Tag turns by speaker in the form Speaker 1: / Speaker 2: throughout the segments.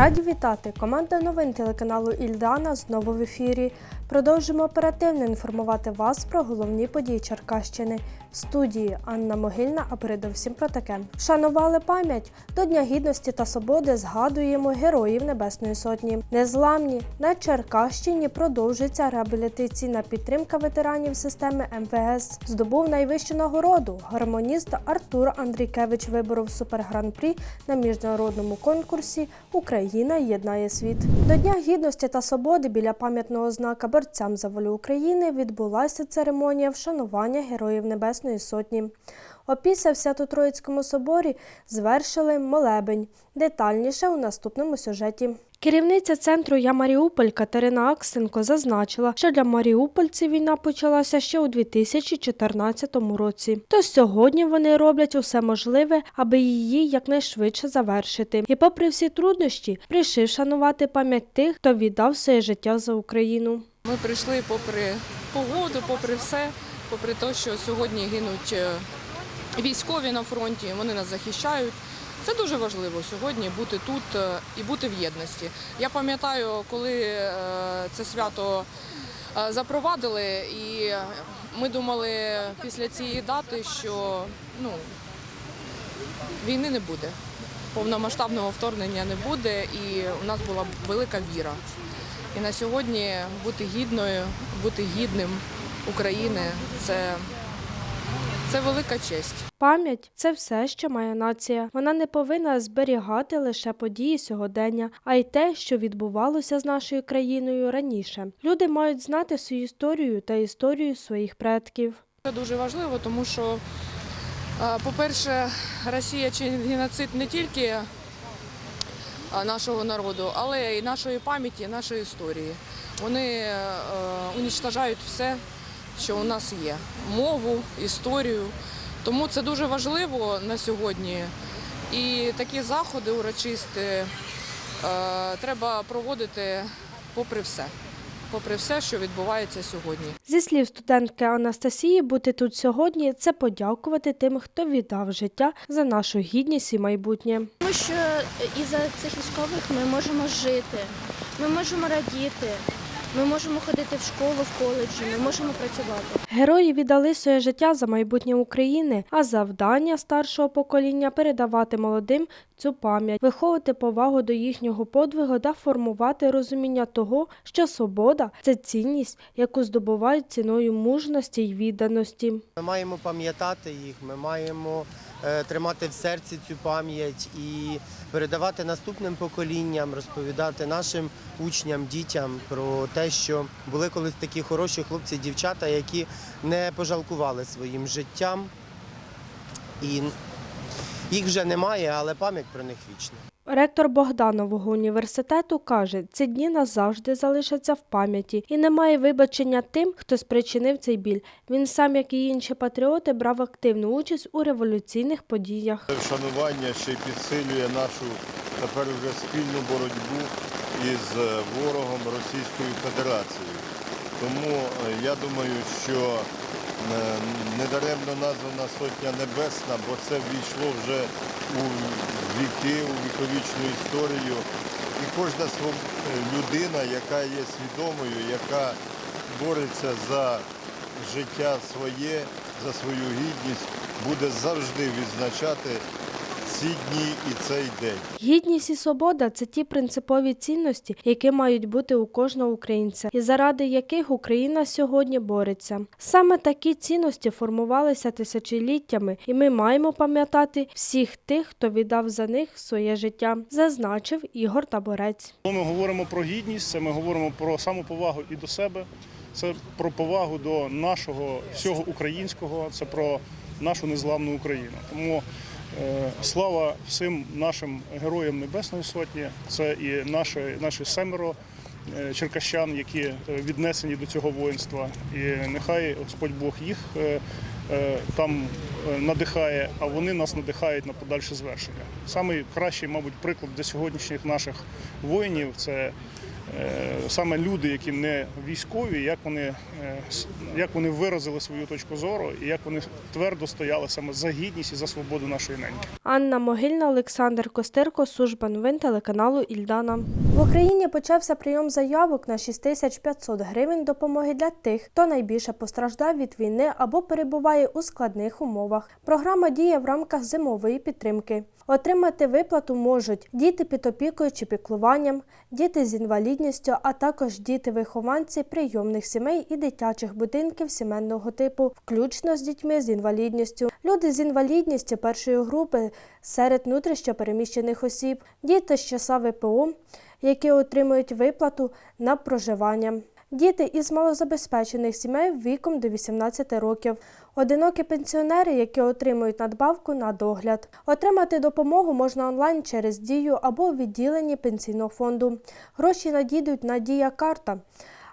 Speaker 1: Раді вітати! Команда новин телеканалу Ільдана знову в ефірі. Продовжимо оперативно інформувати вас про головні події Черкащини. Студії Анна Могильна, а передовсім про таке. Вшанували пам'ять до Дня Гідності та Свободи. Згадуємо героїв Небесної Сотні. Незламні на Черкащині продовжується реабілітаційна підтримка ветеранів системи МВС. Здобув найвищу нагороду. Гармоніст Артур Андрійкевич виборов супергран-прі на міжнародному конкурсі Україна єднає світ. До Дня гідності та свободи біля пам'ятного знака борцям за волю України відбулася церемонія вшанування героїв Небесної Сотні. Опісля в Свято-Троїцькому соборі звершили молебень. Детальніше у наступному сюжеті. Керівниця центру Я Маріуполь Катерина Аксенко зазначила, що для маріупольців війна почалася ще у 2014 році. Тож сьогодні вони роблять усе можливе, аби її якнайшвидше завершити. І, попри всі труднощі, прийшли шанувати пам'ять тих, хто віддав своє життя за Україну.
Speaker 2: Ми прийшли попри погоду, попри все, попри те, що сьогодні гинуть е, військові на фронті, вони нас захищають. Це дуже важливо сьогодні бути тут е, і бути в єдності. Я пам'ятаю, коли е, це свято запровадили, і ми думали після цієї дати, що ну, війни не буде, повномасштабного вторгнення не буде, і у нас була велика віра. І на сьогодні бути гідною, бути гідним України це, це велика честь.
Speaker 1: Пам'ять це все, що має нація. Вона не повинна зберігати лише події сьогодення, а й те, що відбувалося з нашою країною раніше. Люди мають знати свою історію та історію своїх предків.
Speaker 2: Це дуже важливо, тому що, е, по-перше, Росія чинить геноцид не тільки е, нашого народу, але й нашої пам'яті, нашої історії. Вони е, унічтажають все, що у нас є: мову, історію. Тому це дуже важливо на сьогодні. І такі заходи урочисті е, треба проводити попри все, попри все, що відбувається сьогодні.
Speaker 1: Зі слів студентки Анастасії, бути тут сьогодні це подякувати тим, хто віддав життя за нашу гідність і майбутнє.
Speaker 3: Тому що із-за цих військових ми можемо жити, ми можемо радіти, ми можемо ходити в школу, в коледжі, ми можемо працювати.
Speaker 1: Герої віддали своє життя за майбутнє України, а завдання старшого покоління передавати молодим цю пам'ять, виховувати повагу до їхнього подвигу та формувати розуміння того, що свобода це цінність, яку здобувають ціною мужності й відданості.
Speaker 4: Ми маємо пам'ятати їх, ми маємо е, тримати в серці цю пам'ять і передавати наступним поколінням, розповідати нашим учням, дітям про те, що були колись такі хороші хлопці, дівчата, які не пожалкували своїм життям. І їх вже немає, але пам'ять про них вічна.
Speaker 1: Ректор Богданового університету каже, ці дні назавжди залишаться в пам'яті і немає вибачення тим, хто спричинив цей біль. Він сам, як і інші патріоти, брав активну участь у революційних подіях.
Speaker 5: Це вшанування ще й підсилює нашу тепер вже спільну боротьбу із е, ворогом Російською Федерацією. Тому е, я думаю, що недаремно названа Сотня Небесна, бо це ввійшло вже у віки, у віковічну історію. І кожна е, людина, яка є свідомою, яка бореться за життя своє, за свою гідність, буде завжди відзначати ці дні і цей день.
Speaker 1: Гідність і свобода це ті принципові цінності, які мають бути у кожного українця, і заради яких Україна сьогодні бореться. Саме такі цінності формувалися тисячоліттями, і ми маємо пам'ятати всіх тих, хто віддав за них своє життя, зазначив Ігор Таборець.
Speaker 6: Коли ми говоримо про гідність, це ми говоримо про самоповагу і до себе, це про повагу до нашого всього українського, це про нашу незламну Україну. Тому слава всім нашим героям Небесної Сотні, це і наші, наші семеро е, черкащан, які е, віднесені до цього воїнства. І нехай Господь Бог їх е, е, там е, надихає, а вони нас надихають на подальше звершення. Самий кращий, мабуть, приклад для сьогоднішніх наших воїнів це е, саме люди, які не військові, як вони, е, с- як вони виразили свою точку зору і як вони твердо стояли саме за гідність і за свободу нашої неньки.
Speaker 1: Анна Могильна, Олександр Костирко, служба новин телеканалу Ільдана. В Україні почався прийом заявок на 6500 гривень допомоги для тих, хто найбільше постраждав від війни або перебуває у складних умовах. Програма діє в рамках зимової підтримки. Отримати виплату можуть діти під опікою чи піклуванням, діти з інвалідністю, а також діти-вихованці прийомних сімей і дитячих будинків сімейного типу, включно з дітьми з інвалідністю, люди з інвалідністю першої групи серед внутрішньопереміщених осіб, діти з часа ВПО, які отримують виплату на проживання. Діти із малозабезпечених сімей віком до 18 років, одинокі пенсіонери, які отримують надбавку на догляд. Отримати допомогу можна онлайн через дію або в відділенні пенсійного фонду. Гроші надійдуть на дія карта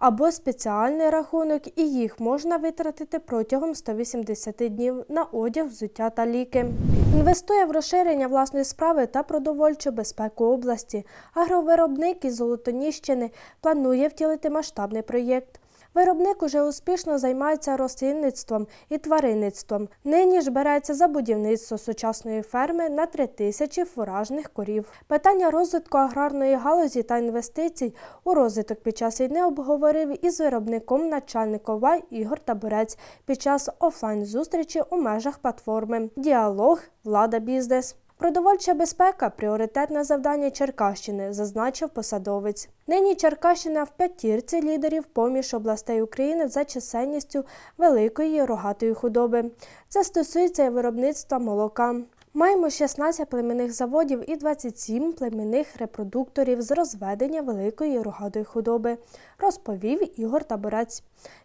Speaker 1: або спеціальний рахунок, і їх можна витратити протягом 180 днів на одяг, взуття та ліки. Інвестує в розширення власної справи та продовольчу безпеку області. Агровиробник із Золотоніщини планує втілити масштабний проєкт. Виробник уже успішно займається рослинництвом і тваринництвом. Нині ж береться за будівництво сучасної ферми на три тисячі фуражних корів. Питання розвитку аграрної галузі та інвестицій у розвиток під час війни обговорив із виробником начальник ОВА Ігор Табурець під час офлайн зустрічі у межах платформи Діалог Влада бізнес. Продовольча безпека пріоритетне завдання Черкащини, зазначив посадовець. Нині Черкащина в п'ятірці лідерів поміж областей України за чисельністю великої рогатої худоби. Це стосується і виробництва молока. Маємо 16 племінних заводів і 27 племінних репродукторів з розведення великої рогатої худоби, розповів Ігор Таборець.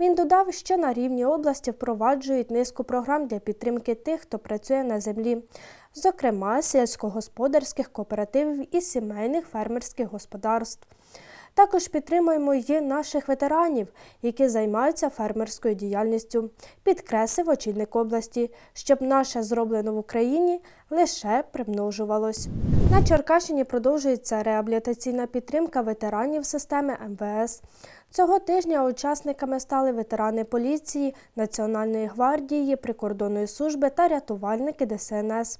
Speaker 1: Він додав, що на рівні області впроваджують низку програм для підтримки тих, хто працює на землі, зокрема сільськогосподарських кооперативів і сімейних фермерських господарств. Також підтримуємо і наших ветеранів, які займаються фермерською діяльністю, підкреслив очільник області, щоб наше зроблено в Україні лише примножувалось. На Черкащині продовжується реабілітаційна підтримка ветеранів системи МВС. Цього тижня учасниками стали ветерани поліції, Національної гвардії, прикордонної служби та рятувальники ДСНС.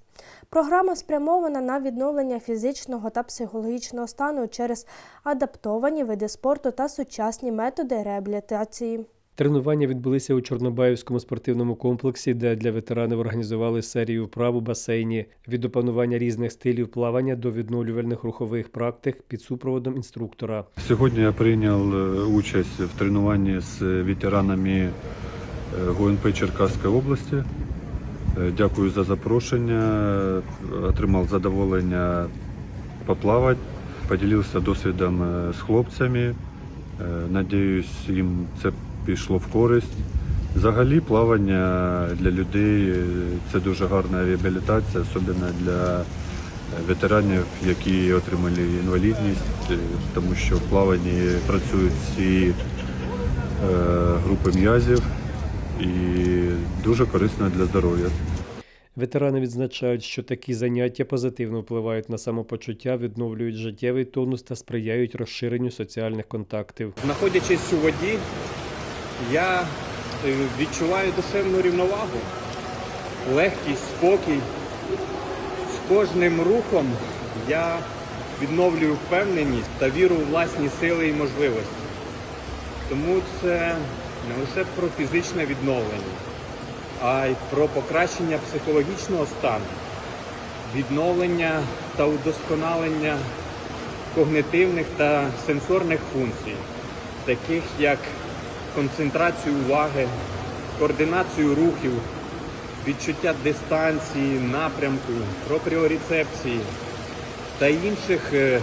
Speaker 1: Програма спрямована на відновлення фізичного та психологічного стану через адаптовані види спорту та сучасні методи реабілітації.
Speaker 7: Тренування відбулися у Чорнобаївському спортивному комплексі, де для ветеранів організували серію вправ у басейні від опанування різних стилів плавання до відновлювальних рухових практик під супроводом інструктора.
Speaker 8: Сьогодні я прийняв е, участь в тренуванні з ветеранами е, ГУНП Черкаської області. Е, Дякую за запрошення. Отримав задоволення поплавати, поділився досвідом з хлопцями. Надіюсь, їм це пішло в користь. Взагалі, плавання для людей е, це дуже гарна реабілітація, особливо для ветеранів, які отримали інвалідність, е, тому що в плаванні працюють всі е, групи м'язів і дуже корисно для здоров'я.
Speaker 7: Ветерани відзначають, що такі заняття позитивно впливають на самопочуття, відновлюють життєвий тонус та сприяють розширенню соціальних контактів.
Speaker 9: Знаходячись у воді, я е, відчуваю душевну рівновагу, легкість, спокій. З кожним рухом я відновлюю впевненість та віру у власні сили і можливості. Тому це не лише про фізичне відновлення, а й про покращення психологічного стану, відновлення та удосконалення когнитивних та сенсорних функцій, таких як концентрацію уваги, координацію рухів, відчуття дистанції, напрямку, пропріорецепції та інших е,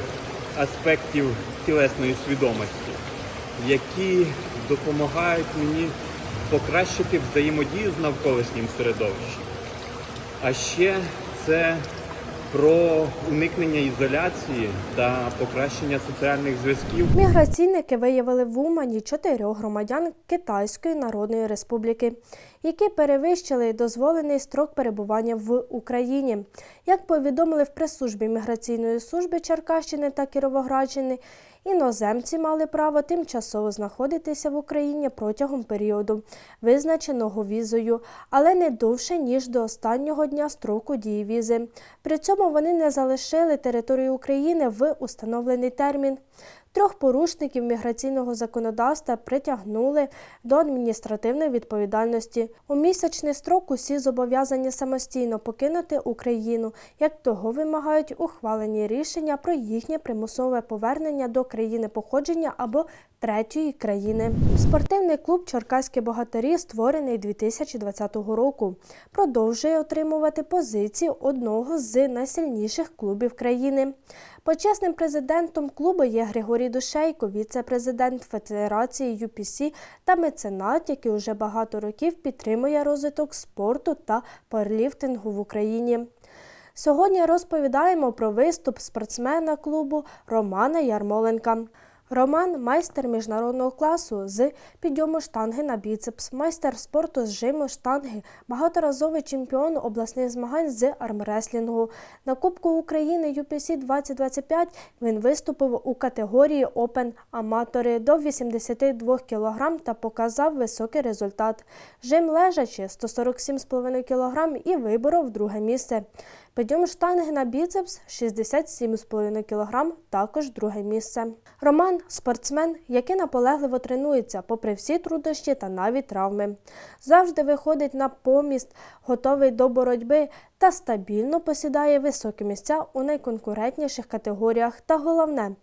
Speaker 9: аспектів тілесної свідомості, які допомагають мені покращити взаємодію з навколишнім середовищем. А ще це про уникнення ізоляції та покращення соціальних зв'язків.
Speaker 1: Міграційники виявили в Умані чотирьох громадян Китайської Народної Республіки, які перевищили дозволений строк перебування в Україні. Як повідомили в прес-службі міграційної служби Черкащини та Кіровоградщини, Іноземці мали право тимчасово знаходитися в Україні протягом періоду, визначеного візою, але не довше ніж до останнього дня строку дії візи. При цьому вони не залишили територію України в установлений термін. Трьох порушників міграційного законодавства притягнули до адміністративної відповідальності. У місячний строк усі зобов'язані самостійно покинути Україну, як того вимагають ухвалені рішення про їхнє примусове повернення до країни походження або третьої країни. Спортивний клуб Черкаські богатирі, створений 2020 року, продовжує отримувати позиції одного з найсильніших клубів країни. Почесним президентом клубу є Григорій Душейко, віце-президент Федерації UPC та меценат, який уже багато років підтримує розвиток спорту та парліфтингу в Україні. Сьогодні розповідаємо про виступ спортсмена клубу Романа Ярмоленка. Роман майстер міжнародного класу з підйому штанги на біцепс, майстер спорту з жиму штанги, багаторазовий чемпіон обласних змагань з армреслінгу. На Кубку України UPC 2025 він виступив у категорії Open аматори до 82 кг та показав високий результат. Жим лежачи 147,5 кг і виборов друге місце. Підйом штанги на біцепс 67,5 кг, також друге місце. Роман спортсмен, який наполегливо тренується, попри всі труднощі та навіть травми. Завжди виходить на поміст, готовий до боротьби та стабільно посідає високі місця у найконкурентніших категоріях. Та головне,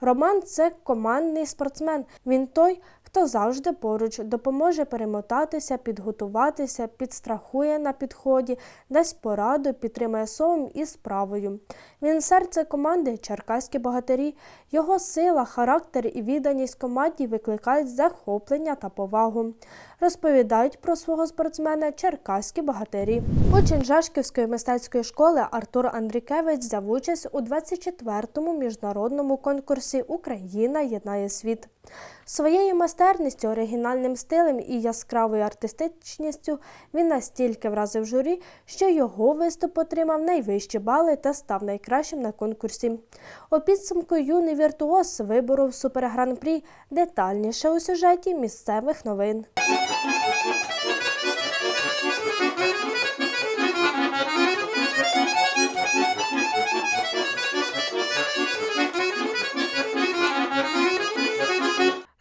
Speaker 1: Роман це командний спортсмен. Він той, хто завжди поруч допоможе перемотатися, підготуватися, підстрахує на підході, дасть пораду, підтримає словом і справою. Він серце команди Черкаські богатирі. Його сила, характер і відданість команді викликають захоплення та повагу. Розповідають про свого спортсмена черкаські богатирі. Учень Жашківської мистецької школи Артур Андрікевич взяв участь у 24-му міжнародному конкурсі Україна єднає світ. Своєю майстерністю, оригінальним стилем і яскравою артистичністю він настільки вразив журі, що його виступ отримав найвищі бали та став найкращим на конкурсі. У підсумку юний віртуоз виборов супергран-прі детальніше у сюжеті місцевих новин.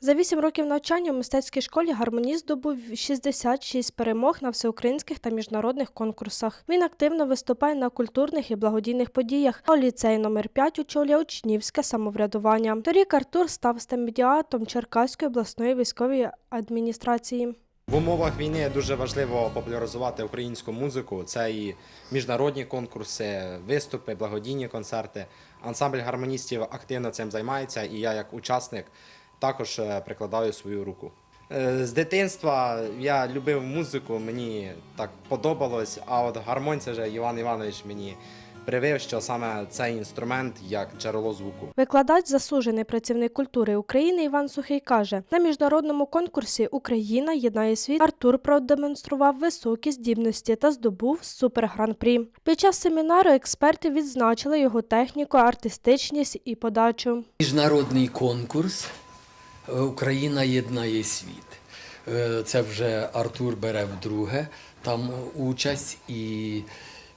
Speaker 1: За вісім років навчання у мистецькій школі гармоніст здобув 66 перемог на всеукраїнських та міжнародних конкурсах. Він активно виступає на культурних і благодійних подіях. А у ліцеї номер 5 очолює учнівське самоврядування. Торік Артур став стемдіатом Черкаської обласної військової адміністрації.
Speaker 10: В умовах війни дуже важливо популяризувати українську музику. Це і міжнародні конкурси, виступи, благодійні концерти. Ансамбль гармоністів активно цим займається, і я, як учасник, також е, прикладаю свою руку. Е, З дитинства я любив музику, мені так подобалось. А от гармонь це вже Іван Іванович мені привив, що саме цей інструмент як джерело звуку.
Speaker 1: Викладач, заслужений працівник культури України Іван Сухий каже, на міжнародному конкурсі Україна єднає світ Артур продемонстрував високі здібності та здобув супергран-прі. Під час семінару експерти відзначили його техніку, артистичність і подачу.
Speaker 11: Міжнародний конкурс Україна єднає світ. Е, Це вже Артур бере вдруге там участь і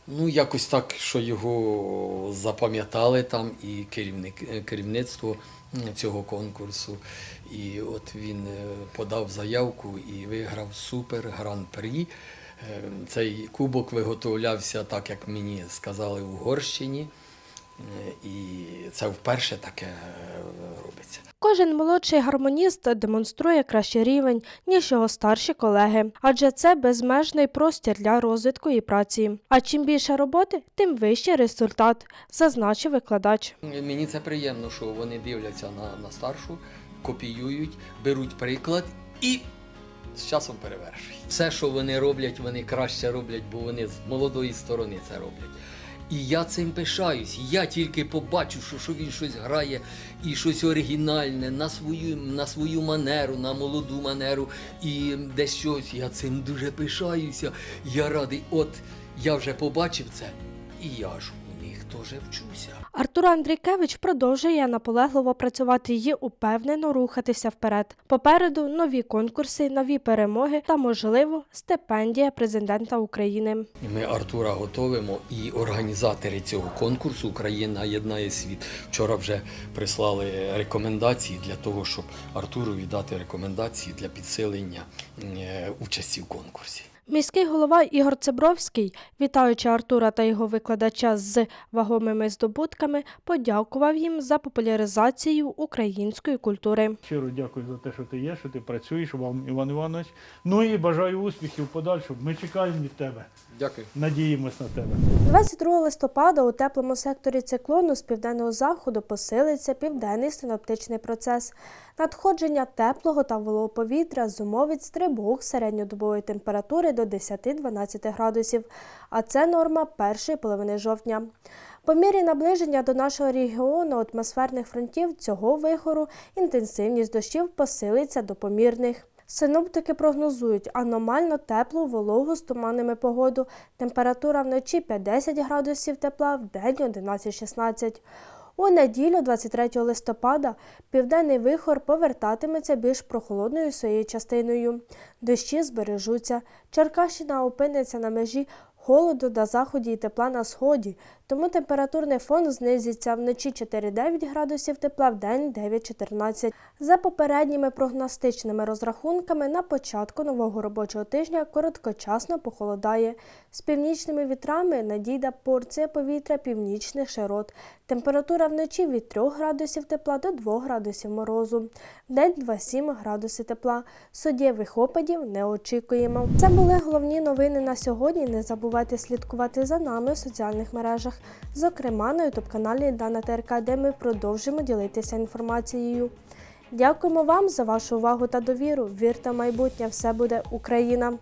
Speaker 11: ну, якось так, що його запам'ятали там і керівник, е, керівництво цього конкурсу. І от він е, подав заявку і виграв супер гран-прі. Цей кубок виготовлявся, так як мені сказали, в Угорщині. І це вперше таке е, робиться.
Speaker 1: Кожен молодший гармоніст демонструє кращий рівень, ніж його старші колеги, адже це безмежний простір для розвитку і праці. А чим більше роботи, тим вищий результат, зазначив викладач.
Speaker 11: Мені це приємно, що вони дивляться на, на старшу, копіюють, беруть приклад і з часом перевершують. Все, що вони роблять, вони краще роблять, бо вони з молодої сторони це роблять. І я цим пишаюсь. Я тільки побачу, що, що він щось грає і щось оригінальне на свою, на свою манеру, на молоду манеру і десь щось. Я цим дуже пишаюся. Я радий. От я вже побачив це, і я ж них теж вчуся.
Speaker 1: Артур Андрійкевич продовжує наполегливо працювати і упевнено рухатися вперед. Попереду нові конкурси, нові перемоги та, можливо, стипендія президента України.
Speaker 11: І Ми Артура готовимо і організатори цього конкурсу Україна єднає світ. Вчора вже прислали рекомендації для того, щоб Артуру віддати рекомендації для підсилення е, участі в конкурсі.
Speaker 1: Міський голова Ігор Цебровський, вітаючи Артура та його викладача з вагомими здобутками, подякував їм за популяризацію української культури.
Speaker 12: Щиро дякую за те, що ти є, що ти працюєш, вам, Іван Іванович. Ну і бажаю успіхів подальшого. Ми чекаємо від тебе.
Speaker 10: Дякую.
Speaker 12: Надіємось на тебе.
Speaker 1: 22 листопада у теплому секторі циклону з південного заходу посилиться південний синоптичний процес. Надходження теплого та вологого повітря зумовить стрибок середньодобової температури до 10-12 градусів, а це норма першої половини жовтня. По мірі наближення до нашого регіону атмосферних фронтів цього вихору інтенсивність дощів посилиться до помірних. Синоптики прогнозують аномально теплу, вологу з туманними погоду. Температура вночі 5-10 градусів тепла, в день 11-16. У неділю, 23 листопада, південний вихор повертатиметься більш прохолодною своєю частиною. Дощі збережуться. Черкащина опиниться на межі холоду на заході і тепла на сході, тому температурний фон знизиться вночі 4-9 градусів тепла, в день 9-14. За попередніми прогностичними розрахунками, на початку нового робочого тижня короткочасно похолодає. З північними вітрами надійде порція повітря північних широт. Температура вночі від 3 градусів тепла до 2 градусів морозу. Вдень 2-7 градусів тепла. Суттєвих опадів не очікуємо. Це були головні новини на сьогодні. Не забувайте слідкувати за нами у соціальних мережах, зокрема на ютуб-каналі Дана ТРК, де ми продовжимо ділитися інформацією. Дякуємо вам за вашу увагу та довіру. Вірте в майбутнє, все буде Україна!